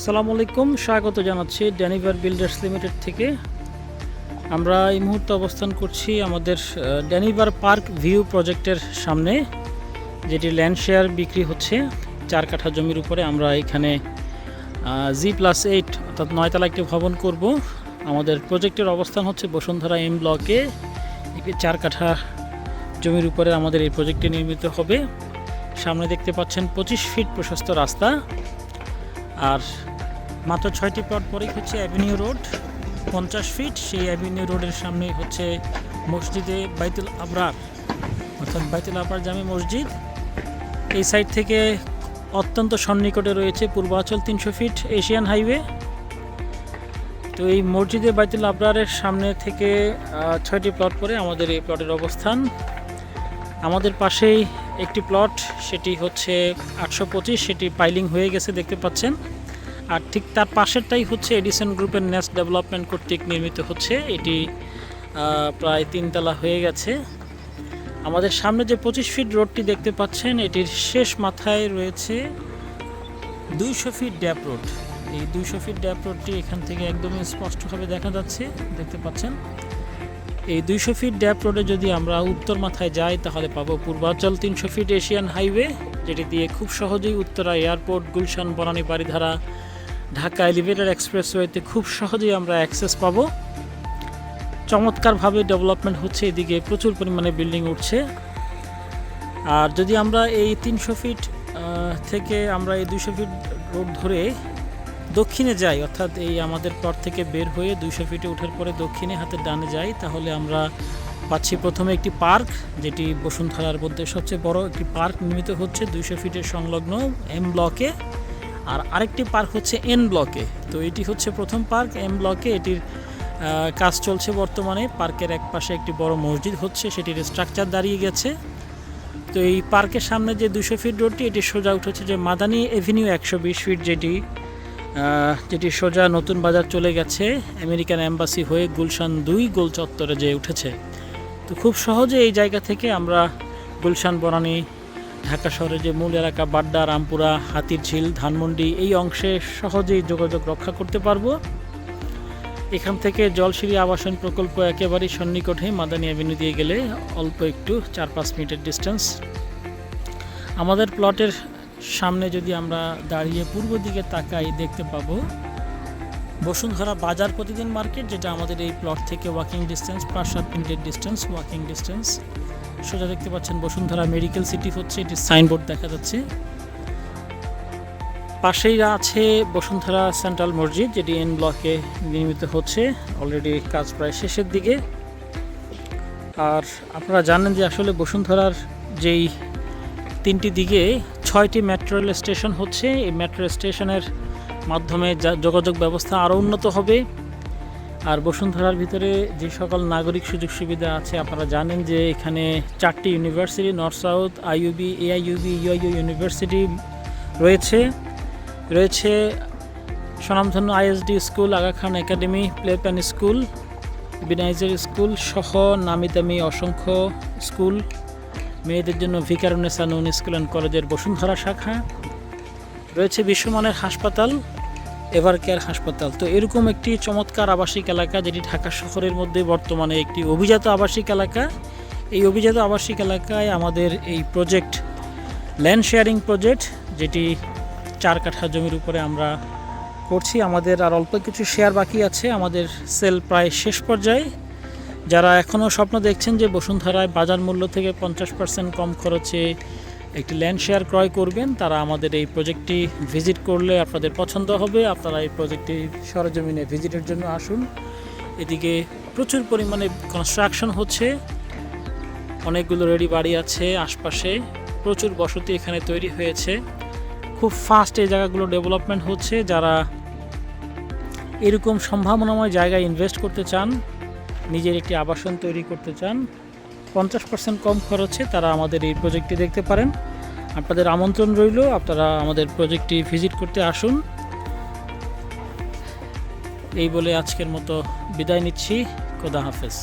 আসসালামু আলাইকুম, স্বাগত জানাচ্ছি ড্যানিভার বিল্ডার্স লিমিটেড থেকে। আমরা এই মুহূর্তে অবস্থান করছি আমাদের ড্যানিভার পার্ক ভিউ প্রজেক্টের সামনে, যেটি ল্যান্ড শেয়ার বিক্রি হচ্ছে। চার কাঠা জমির উপরে আমরা এখানে জি প্লাস এইট অর্থাৎ নয়তলা একটি ভবন করব। আমাদের প্রজেক্টের অবস্থান হচ্ছে বসুন্ধরা এম ব্লকে একটি চার কাঠা জমির উপরে আমাদের এই প্রজেক্টটি নির্মিত হবে। সামনে দেখতে পাচ্ছেন পঁচিশ ফিট প্রশস্ত রাস্তা। আর মাত্র ছয়টি প্লট পরেই হচ্ছে অ্যাভিনিউ রোড পঞ্চাশ ফিট সেই অ্যাভিনিউ রোডের সামনে হচ্ছে মসজিদে বাইতুল আবরার, অর্থাৎ বাইতুল আবরার জামে মসজিদ। এই সাইড থেকে অত্যন্ত সন্নিকটে রয়েছে পূর্বাচল তিনশো ফিট এশিয়ান হাইওয়ে তো এই মসজিদে বাইতুল আবরারের সামনে থেকে ছয়টি প্লট পরে আমাদের এই প্লটের অবস্থান। আমাদের পাশেই একটি প্লট সেটি হচ্ছে আটশো পঁচিশ, সেটি পাইলিং হয়ে গেছে, দেখতে পাচ্ছেন। আর ঠিক তার পাশেরটাই হচ্ছে এডিসন গ্রুপের নেস্ট ডেভেলপমেন্ট কর্তৃক নির্মিত হচ্ছে। এটি প্রায় তিনতলা হয়ে গেছে। আমাদের সামনে যে পঁচিশ ফিট রোডটি দেখতে পাচ্ছেন, এটির শেষ মাথায় রয়েছে দুইশো ফিট ড্যাপ রোড এই দুইশো ফিট ড্যাপ রোডটি এখান থেকে একদমই স্পষ্টভাবে দেখা যাচ্ছে, দেখতে পাচ্ছেন। এই দুইশো ফিট ড্যাপ রোডে যদি আমরা উত্তর মাথায় যাই, তাহলে পাবো পূর্বাঞ্চল তিনশো ফিট এশিয়ান হাইওয়ে, যেটি দিয়ে খুব সহজেই উত্তরা এয়ারপোর্ট, গুলশান, বনানী বাড়িধারা ঢাকা এলিভেটেড এক্সপ্রেসওয়েতে খুব সহজেই আমরা অ্যাক্সেস পাবো। চমৎকারভাবে ডেভেলপমেন্ট হচ্ছে, এদিকে প্রচুর পরিমাণে বিল্ডিং উঠছে। আর যদি আমরা এই তিনশো ফিট থেকে আমরা এই দুশো ফিট রোড ধরে দক্ষিণে যাই, অর্থাৎ এই আমাদের প্লট থেকে বের হয়ে দুইশো ফিটে ওঠার পরে দক্ষিণে হাতে ডানে যাই, তাহলে আমরা পাচ্ছি প্রথমে একটি পার্ক, যেটি বসুন্ধরার মধ্যে সবচেয়ে বড় একটি পার্ক নির্মিত হচ্ছে দুইশো ফিটের সংলগ্ন এম ব্লকে আর আরেকটি পার্ক হচ্ছে এন ব্লকে তো এটি হচ্ছে প্রথম পার্ক এম ব্লকে এটির কাজ চলছে বর্তমানে। পার্কের এক পাশে একটি বড় মসজিদ হচ্ছে, সেটির স্ট্রাকচার দাঁড়িয়ে গেছে। তো এই পার্কের সামনে যে দুশো ফিট রোডটি এটি সোজা উঠেছে যে মাদানী এভিনিউ একশো বিশ ফিট যেটি যেটি সোজা নতুন বাজার চলে গেছে। আমেরিকান অ্যাম্বাসি হয়ে গুলশান দুই গোল চত্বরে যে উঠেছে। তো খুব সহজে এই জায়গা থেকে আমরা গুলশান, বনানী, ঢাকা শহরের যে মূল এলাকা, বাড্ডা, রামপুরা, হাতির ঝিল, ধানমন্ডি, এই অংশে সহজেই যোগাযোগ রক্ষা করতে পারব। এখান থেকে জলসিঁড়ি আবাসন প্রকল্প একেবারেই সন্নিকটে, মাদানী অ্যাভিনিউ দিয়ে গেলে অল্প একটু, চার পাঁচ মিনিটের ডিস্টেন্স। আমাদের প্লটের সামনে যদি আমরা দাঁড়িয়ে পূর্ব দিকে তাকাই, দেখতে পাবো বসুন্ধরা বাজার প্রতিদিন মার্কেট, যেটা আমাদের এই প্লট থেকে ওয়াকিং ডিস্টেন্স পাঁচ সাত মিনিটের ডিস্টেন্স ওয়াকিং ডিস্টেন্স সোজা দেখতে পাচ্ছেন বসুন্ধরা মেডিকেল সিটি হচ্ছে, এটি সাইনবোর্ড দেখা যাচ্ছে। পাশেই আছে বসুন্ধরা সেন্ট্রাল মসজিদ, যেটি এন ব্লকে নির্মিত হচ্ছে। অলরেডি কাজ প্রায় শেষের দিকে। আর আপনারা জানেন যে আসলে বসুন্ধরার যেই তিনটি দিকে ছয়টি মেট্রো রেল স্টেশন হচ্ছে। এই মেট্রো স্টেশনের মাধ্যমে যোগাযোগ ব্যবস্থা আরও উন্নত হবে। আর বসুন্ধরার ভিতরে যে সকল নাগরিক সুযোগ সুবিধা আছে, আপনারা জানেন যে এখানে চারটি university North South IUB AIUB UIU university রয়েছে। রয়েছে স্বনামধন্য ISD school Aga Khan academy playpen school বিনাইজার school সহ নামি দামি অসংখ্য স্কুল। মেয়েদের জন্য ভিকারুনেসা নন স্কুল অ্যান্ড কলেজের বসুন্ধরা শাখা। রয়েছে বিশ্বমানের হাসপাতাল এভার কেয়ার হাসপাতাল। তো এরকম একটি চমৎকার আবাসিক এলাকা যেটি ঢাকা শহরের মধ্যে বর্তমানে একটি অভিজাত আবাসিক এলাকা। এই অভিজাত আবাসিক এলাকায় আমাদের এই প্রজেক্ট, ল্যান্ড শেয়ারিং প্রজেক্ট, যেটি চার কাঠা জমির উপরে আমরা করছি। আমাদের আর অল্প কিছু শেয়ার বাকি আছে। আমাদের সেল প্রায় শেষ পর্যায়ে। যারা এখনও স্বপ্ন দেখছেন যে বসুন্ধরায় বাজার মূল্য থেকে পঞ্চাশ পার্সেন্ট কম খরচে একটি ল্যান্ড শেয়ার ক্রয় করবেন, তারা আমাদের এই প্রজেক্টটি ভিজিট করলে আপনাদের পছন্দ হবে। আপনারা এই প্রজেক্টটি সরজমিনে ভিজিটের জন্য আসুন। এদিকে প্রচুর পরিমাণে কনস্ট্রাকশন হচ্ছে। অনেকগুলো রেডি বাড়ি আছে আশপাশে। প্রচুর বসতি এখানে তৈরি হয়েছে। খুব ফাস্ট এই জায়গাগুলো ডেভেলপমেন্ট হচ্ছে। যারা এরকম সম্ভাবনাময় জায়গায় ইনভেস্ট করতে চান নিজের একটি আবাসন তৈরি করতে চান, পঞ্চাশ পার্সেন্ট কম খরচে তারা আমাদের এই প্রজেক্টটি দেখতে পারেন। আপনাদের আমন্ত্রণ রইল, আপনারা আমাদের প্রজেক্টটি ভিজিট করতে আসুন। এই বলে আজকের মতো বিদায় নিচ্ছি। খোদা হাফেজ।